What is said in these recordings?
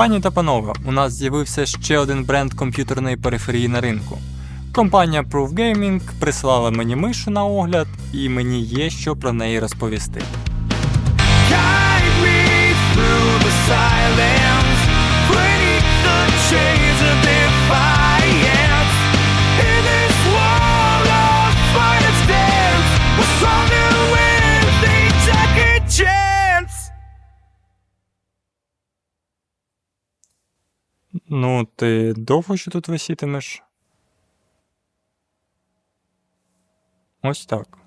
Пані та панове, у нас з'явився ще один бренд комп'ютерної периферії на ринку. Компанія Proof Gaming прислала мені мишу на огляд, і мені є що про неї розповісти. Ну, ти довго ще тут висітимеш? Ось так.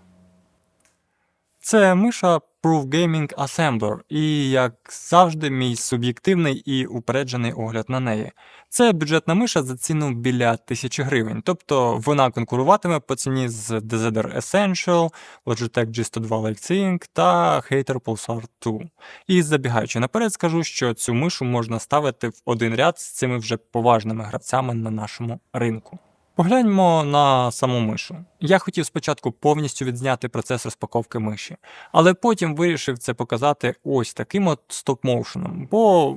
Це миша Proof Gaming Assembler, і, як завжди, мій суб'єктивний і упереджений огляд на неї. Це бюджетна миша за ціну біля 1000 гривень, тобто вона конкуруватиме по ціні з DZR Essential, Logitech G102 Lightsync та Hater Pulsar 2. І забігаючи наперед, скажу, що цю мишу можна ставити в один ряд з цими вже поважними гравцями на нашому ринку. Погляньмо на саму мишу. Я хотів спочатку повністю відзняти процес розпаковки миші, але потім вирішив це показати ось таким от стоп-моушеном, бо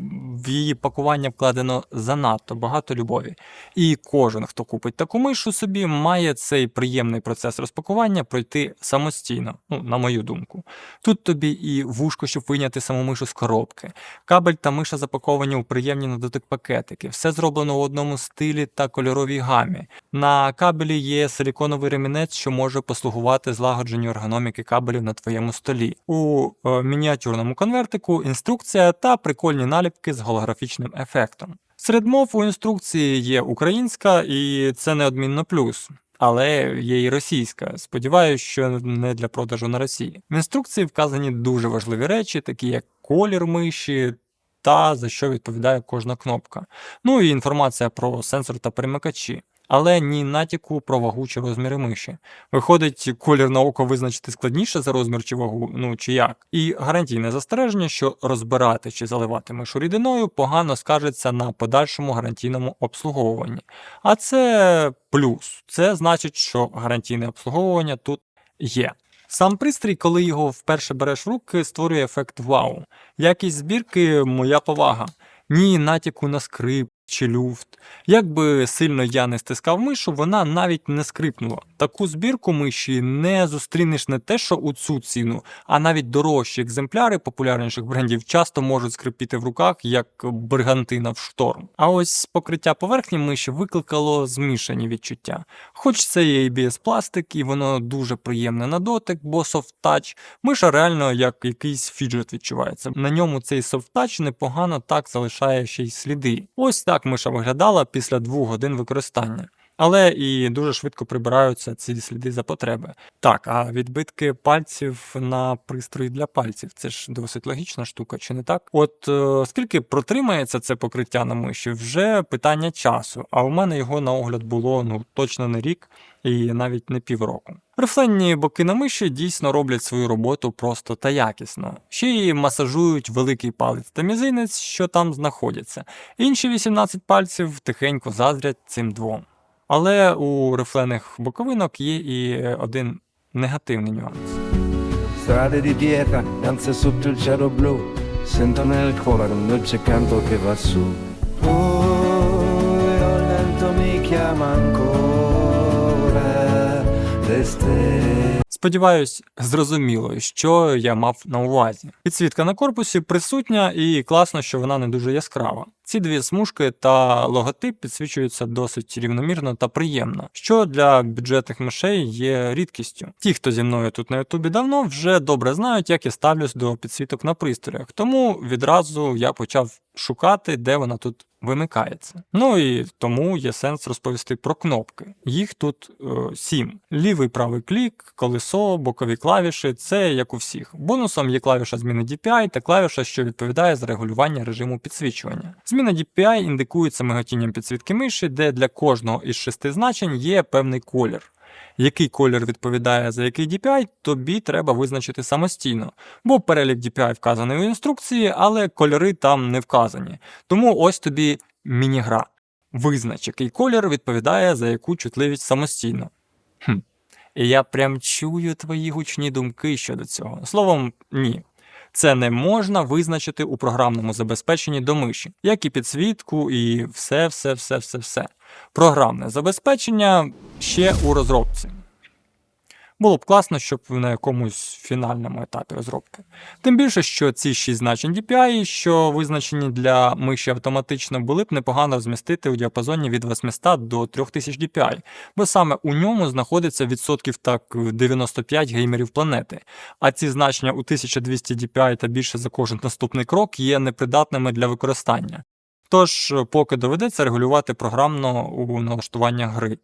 в її пакування вкладено занадто багато любові. І кожен, хто купить таку мишу собі, має цей приємний процес розпакування пройти самостійно, ну, на мою думку. Тут тобі і вушко, щоб вийняти саму мишу з коробки, кабель та миша запаковані у приємні на дотик пакетики, все зроблено у одному стилі та кольоровій гамі. На кабелі є силіконовий ремінець, що може послугувати злагодженню ергономіки кабелів на твоєму столі. У е, мініатюрному конвертику інструкція та прикольні наліпки з голографічним ефектом. Серед мов у інструкції є українська, і це неодмінно плюс. Але є і російська. Сподіваюсь, що не для продажу на Росії. В інструкції вказані дуже важливі речі, такі як колір миші та за що відповідає кожна кнопка. Ну і інформація про сенсор та перемикачі. Але ні натяку про вагу чи розміри миші. Виходить, колір на око визначити складніше за розмір чи вагу, ну чи як. І гарантійне застереження, що розбирати чи заливати мишу рідиною погано скажеться на подальшому гарантійному обслуговуванні. А це плюс. Це значить, що гарантійне обслуговування тут є. Сам пристрій, коли його вперше береш в руки, створює ефект вау. Якість збірки моя повага. Ні натяку на скрип чи люфт. Як би сильно я не стискав мишу, вона навіть не скрипнула. Таку збірку миші не зустрінеш не те, що у цю ціну, а навіть дорожчі екземпляри популярніших брендів часто можуть скрипіти в руках, як бригантина в шторм. А ось покриття поверхні миші викликало змішані відчуття. Хоч це є ABS пластик, і воно дуже приємне на дотик, бо touch, миша реально як якийсь фіджет відчувається. На ньому цей touch непогано так залишає ще й сліди. Ось так миша виглядала після двох годин використання. Але і дуже швидко прибираються ці сліди за потреби. Так, а відбитки пальців на пристрої для пальців це ж досить логічна штука, чи не так? От е, скільки протримається це покриття на миші, вже питання часу. А у мене його на огляд було ну точно не рік і навіть не півроку. Рифленні боки на миші дійсно роблять свою роботу просто та якісно. Ще й масажують великий палець та мізинець, що там знаходяться. Інші 18 пальців тихенько заздрять цим двом. Але у рифлених боковинок є і один негативний нюанс. Mi chiama ancora le stelle. Сподіваюсь, зрозуміло, що я мав на увазі. Підсвітка на корпусі присутня і класно, що вона не дуже яскрава. Ці дві смужки та логотип підсвічуються досить рівномірно та приємно, що для бюджетних мишей є рідкістю. Ті, хто зі мною тут на Ютубі давно, вже добре знають, як я ставлюсь до підсвіток на пристроях, тому відразу я почав шукати, де вона тут вимикається. Ну і тому є сенс розповісти про кнопки. Їх тут е, сім: лівий правий клік, колесо, бокові клавіші це як у всіх. Бонусом є клавіша зміни DPI та клавіша, що відповідає за регулювання режиму підсвічування. Зміна DPI індикується миготінням підсвітки миші, де для кожного із шести значень є певний колір. Який колір відповідає за який DPI, тобі треба визначити самостійно, бо перелік DPI вказаний у інструкції, але кольори там не вказані. Тому ось тобі міні-гра. Визнач, який колір відповідає за яку чутливість самостійно. Хм. І я прям чую твої гучні думки щодо цього. Словом, ні. Це не можна визначити у програмному забезпеченні до миші, як і підсвітку, і все, все, все, все, все. Програмне забезпечення ще у розробці. Було б класно, щоб на якомусь фінальному етапі розробки. Тим більше, що ці 6 значень DPI, що визначені для миші автоматично, були б непогано розмістити у діапазоні від 800 до 3000 DPI, бо саме у ньому знаходиться відсотків так 95 геймерів планети. А ці значення у 1200 DPI та більше за кожен наступний крок є непридатними для використання. Тож, поки доведеться регулювати програмно у налаштуваннях гри.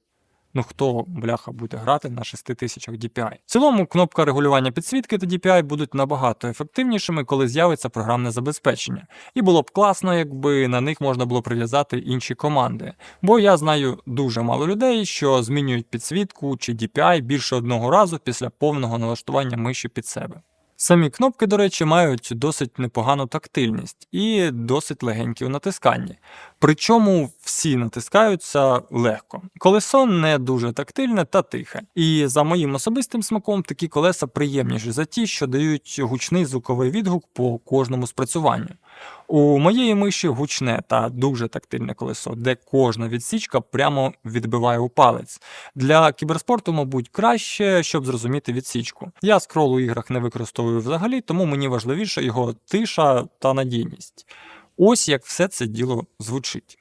Ну хто, бляха, буде грати на 6000 DPI? В цілому, кнопка регулювання підсвітки та DPI будуть набагато ефективнішими, коли з'явиться програмне забезпечення. І було б класно, якби на них можна було прив'язати інші команди. Бо я знаю дуже мало людей, що змінюють підсвітку чи DPI більше одного разу після повного налаштування миші під себе. Самі кнопки, до речі, мають досить непогану тактильність і досить легенькі у натисканні. Причому всі натискаються легко. Колесо не дуже тактильне та тихе. І за моїм особистим смаком такі колеса приємніші за ті, що дають гучний звуковий відгук по кожному спрацюванню. У моєї миші гучне та дуже тактильне колесо, де кожна відсічка прямо відбиває у палець. Для кіберспорту, мабуть, краще, щоб зрозуміти відсічку. Я скрол у іграх не використовую взагалі, тому мені важливіше його тиша та надійність. Ось як все це діло звучить.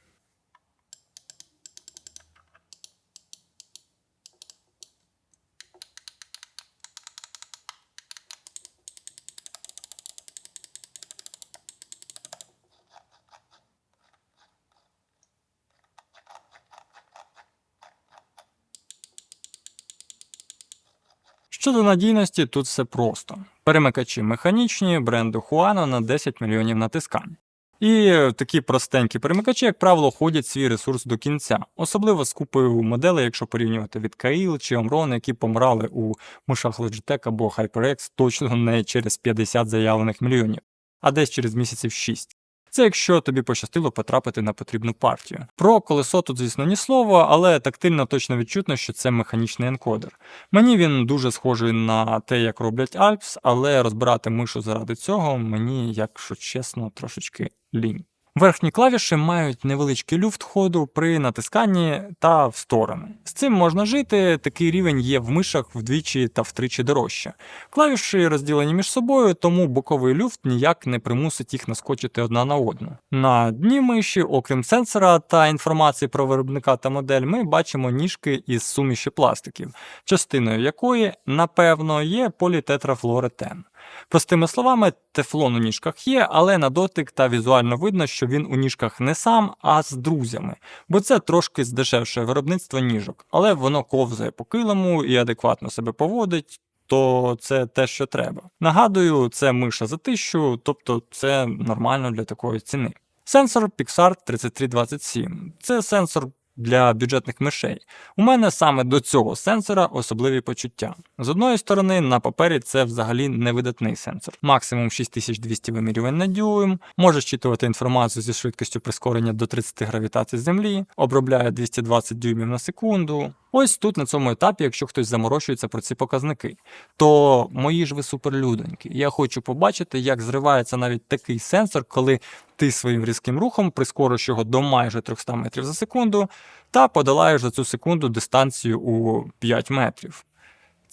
Щодо надійності, тут все просто. Перемикачі механічні, бренду Huano на 10 мільйонів натискань. І такі простенькі перемикачі, як правило, ходять свій ресурс до кінця, особливо з купою моделей, якщо порівнювати від Kail чи Omron, які помирали у мишах Logitech або HyperX точно не через 50 заявлених мільйонів, а десь через місяців 6. Це якщо тобі пощастило потрапити на потрібну партію. Про колесо тут, звісно, ні слова, але тактильно точно відчутно, що це механічний енкодер. Мені він дуже схожий на те, як роблять Alps, але розбирати мишу заради цього мені, якщо чесно, трошечки лінь. Верхні клавіші мають невеличкий люфт ходу при натисканні та в сторони. З цим можна жити, такий рівень є в мишах вдвічі та втричі дорожче. Клавіші розділені між собою, тому боковий люфт ніяк не примусить їх наскочити одна на одну. На дні миші, окрім сенсора та інформації про виробника та модель, ми бачимо ніжки із суміші пластиків, частиною якої, напевно, є політетрафлоретен. Простими словами, тефлон у ніжках є, але на дотик та візуально видно, що він у ніжках не сам, а з друзями, бо це трошки здешевше виробництво ніжок, але воно ковзає по килиму і адекватно себе поводить. То це те, що треба. Нагадую, це миша за тисячу, тобто це нормально для такої ціни. Сенсор Pixar 3327. Це сенсор для бюджетних мишей. У мене саме до цього сенсора особливі почуття. З одної сторони, на папері це взагалі невидатний сенсор. Максимум 6200 вимірювань на дюйм, може щитувати інформацію зі швидкістю прискорення до 30 гравітацій Землі, обробляє 220 дюймів на секунду. Ось тут на цьому етапі, якщо хтось заморочується про ці показники, то мої ж ви суперлюдоньки. Я хочу побачити, як зривається навіть такий сенсор, коли ти своїм різким рухом прискориш його до майже 300 метрів за секунду та подолаєш за цю секунду дистанцію у 5 метрів.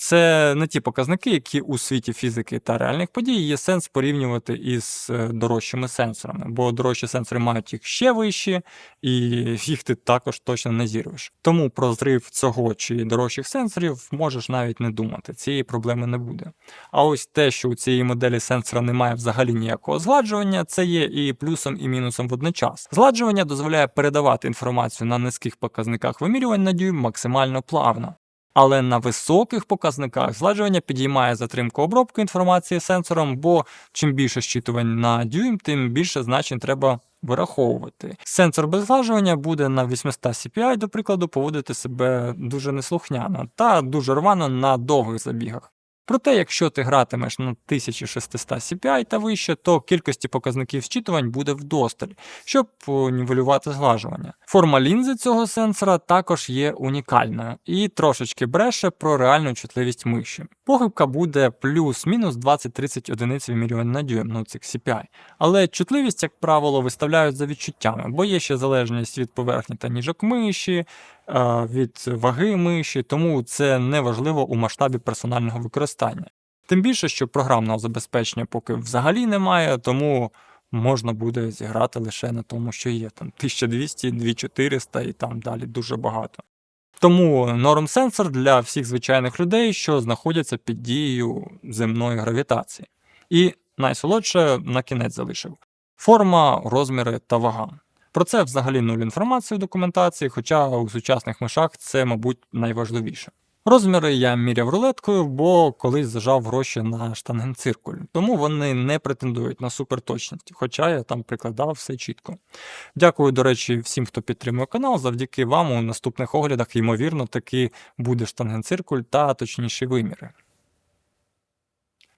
Це не ті показники, які у світі фізики та реальних подій є сенс порівнювати із е, дорожчими сенсорами, бо дорожчі сенсори мають їх ще вищі, і їх ти також точно не зірвеш. Тому про зрив цього чи дорожчих сенсорів можеш навіть не думати, цієї проблеми не буде. А ось те, що у цієї моделі сенсора немає взагалі ніякого згладжування, це є і плюсом, і мінусом водночас. Згладжування дозволяє передавати інформацію на низьких показниках вимірювань на дюйм максимально плавно. Але на високих показниках зладжування підіймає затримку обробки інформації сенсором, бо чим більше щитувань на дюйм, тим більше значень треба вираховувати. Сенсор без зглажування буде на 800 CPI, до прикладу, поводити себе дуже неслухняно та дуже рвано на довгих забігах. Проте, якщо ти гратимеш на 1600 CPI та вище, то кількості показників зчитувань буде вдосталь, щоб нівелювати зглажування. Форма лінзи цього сенсора також є унікальною і трошечки бреше про реальну чутливість миші. Похибка буде плюс-мінус 20-30 одиниць вимірювань на дюйм, ну це CPI. Але чутливість, як правило, виставляють за відчуттями, бо є ще залежність від поверхні та ніжок миші, е, від ваги миші, тому це не важливо у масштабі персонального використання. Тим більше, що програмного забезпечення поки взагалі немає, тому можна буде зіграти лише на тому, що є там 1200, 2400 і там далі дуже багато. Тому норм сенсор для всіх звичайних людей, що знаходяться під дією земної гравітації. І найсолодше на кінець залишив форма, розміри та вага. Про це взагалі нуль інформації в документації, хоча у сучасних мишах це, мабуть, найважливіше. Розміри я міряв рулеткою, бо колись зажав гроші на штангенциркуль, тому вони не претендують на суперточність, хоча я там прикладав все чітко. Дякую, до речі, всім, хто підтримує канал. Завдяки вам у наступних оглядах, ймовірно, таки буде штангенциркуль та точніші виміри.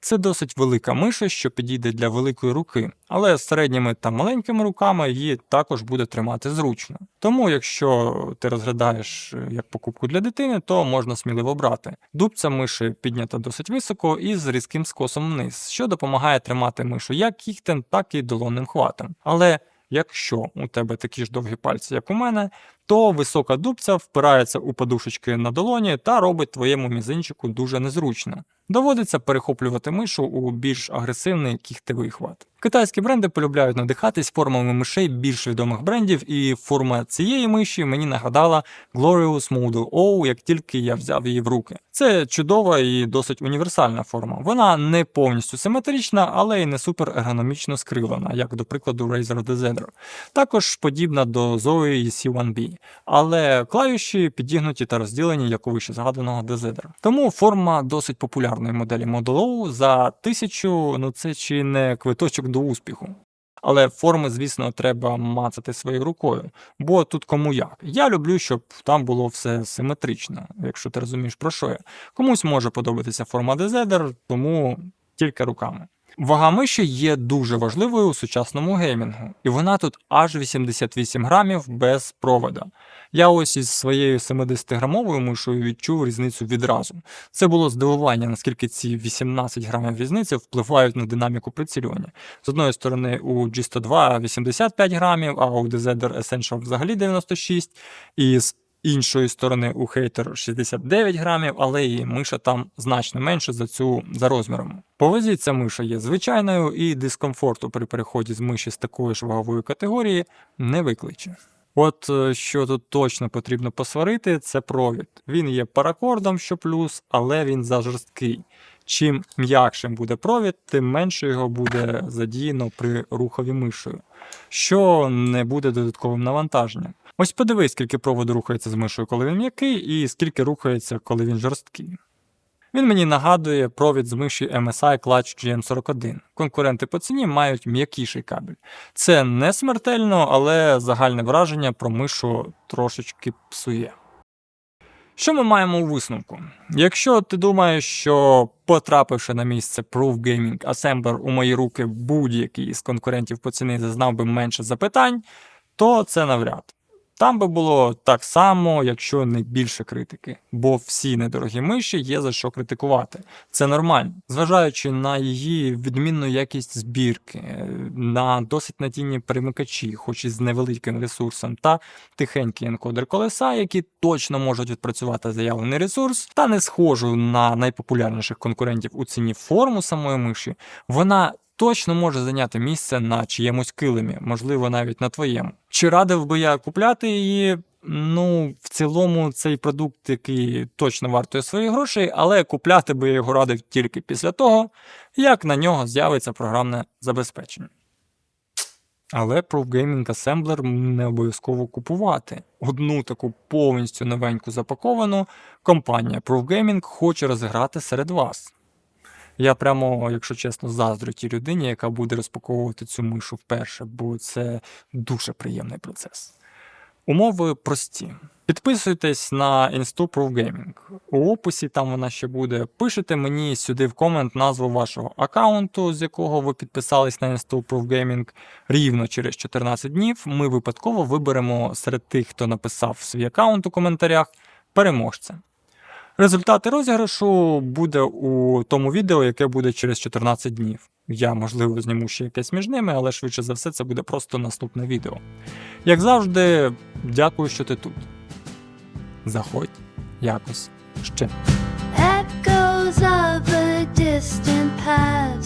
Це досить велика миша, що підійде для великої руки, але з середніми та маленькими руками її також буде тримати зручно. Тому, якщо ти розглядаєш е, як покупку для дитини, то можна сміливо брати. Дубця миші піднята досить високо і з різким скосом вниз, що допомагає тримати мишу як кігтем, так і долонним хватом. Але якщо у тебе такі ж довгі пальці, як у мене, то висока дубця впирається у подушечки на долоні та робить твоєму мізинчику дуже незручно. Доводиться перехоплювати мишу у більш агресивний кігтевий хват. Китайські бренди полюбляють надихатись формами мишей більш відомих брендів, і форма цієї миші мені нагадала Glorious Model O, як тільки я взяв її в руки. Це чудова і досить універсальна форма. Вона не повністю симетрична, але й не супер ергономічно скривлена, як до прикладу Razer DZ. Також подібна до Zoe C1B, але клавіші підігнуті та розділені, як у вище згаданого DZ. Тому форма досить популярної моделі Model O за тисячу, ну це чи не квиточок до успіху. Але форми, звісно, треба мацати своєю рукою, бо тут кому як. Я люблю, щоб там було все симетрично, якщо ти розумієш про що я. Комусь може подобатися форма DZ, тому тільки руками. Вага миші є дуже важливою у сучасному геймінгу, і вона тут аж 88 грамів без провода. Я ось із своєю 70-грамовою мишою відчув різницю відразу. Це було здивування, наскільки ці 18 грамів різниці впливають на динаміку прицілювання. З одної сторони, у G102 85 грамів, а у DZ Essential взагалі 96, і з іншої сторони у Hater 69 грамів, але і миша там значно менше за цю за розміром. По ця миша є звичайною, і дискомфорту при переході з миші з такої ж вагової категорії не викличе. От е, що тут точно потрібно посварити, це провід. Він є паракордом, що плюс, але він зажорсткий. Чим м'якшим буде провід, тим менше його буде задіяно при рухові мишею, що не буде додатковим навантаженням. Ось подивись, скільки проводу рухається з мишою, коли він м'який, і скільки рухається, коли він жорсткий. Він мені нагадує провід з миші MSI Clutch GM41. Конкуренти по ціні мають м'якіший кабель. Це не смертельно, але загальне враження про мишу трошечки псує. Що ми маємо у висновку? Якщо ти думаєш, що потрапивши на місце Proof Gaming Assembler у мої руки будь-який з конкурентів по ціні зазнав би менше запитань, то це навряд. Там би було так само, якщо не більше критики, бо всі недорогі миші є за що критикувати. Це нормально, зважаючи на її відмінну якість збірки, на досить надійні перемикачі, хоч і з невеликим ресурсом, та тихенький енкодер колеса, які точно можуть відпрацювати заявлений ресурс, та не схожу на найпопулярніших конкурентів у ціні форму самої миші, вона точно може зайняти місце на чиємусь килимі, можливо, навіть на твоєму. Чи радив би я купляти її? Ну, в цілому, цей продукт, який точно вартує своїх грошей, але купляти би я його радив тільки після того, як на нього з'явиться програмне забезпечення. Але Proof Gaming Assembler не обов'язково купувати. Одну таку повністю новеньку запаковану компанія Proof хоче розіграти серед вас. Я прямо, якщо чесно, заздрю тій людині, яка буде розпаковувати цю мишу вперше, бо це дуже приємний процес. Умови прості. Підписуйтесь на Instu Proof Gaming. У описі там вона ще буде. Пишете мені сюди в комент назву вашого аккаунту, з якого ви підписались на Instu Proof Gaming. Рівно через 14 днів ми випадково виберемо серед тих, хто написав свій аккаунт у коментарях, переможця. Результати розіграшу буде у тому відео, яке буде через 14 днів. Я, можливо, зніму ще якесь між ними, але швидше за все це буде просто наступне відео. Як завжди, дякую, що ти тут. Заходь якось ще. Echoes of a distant past.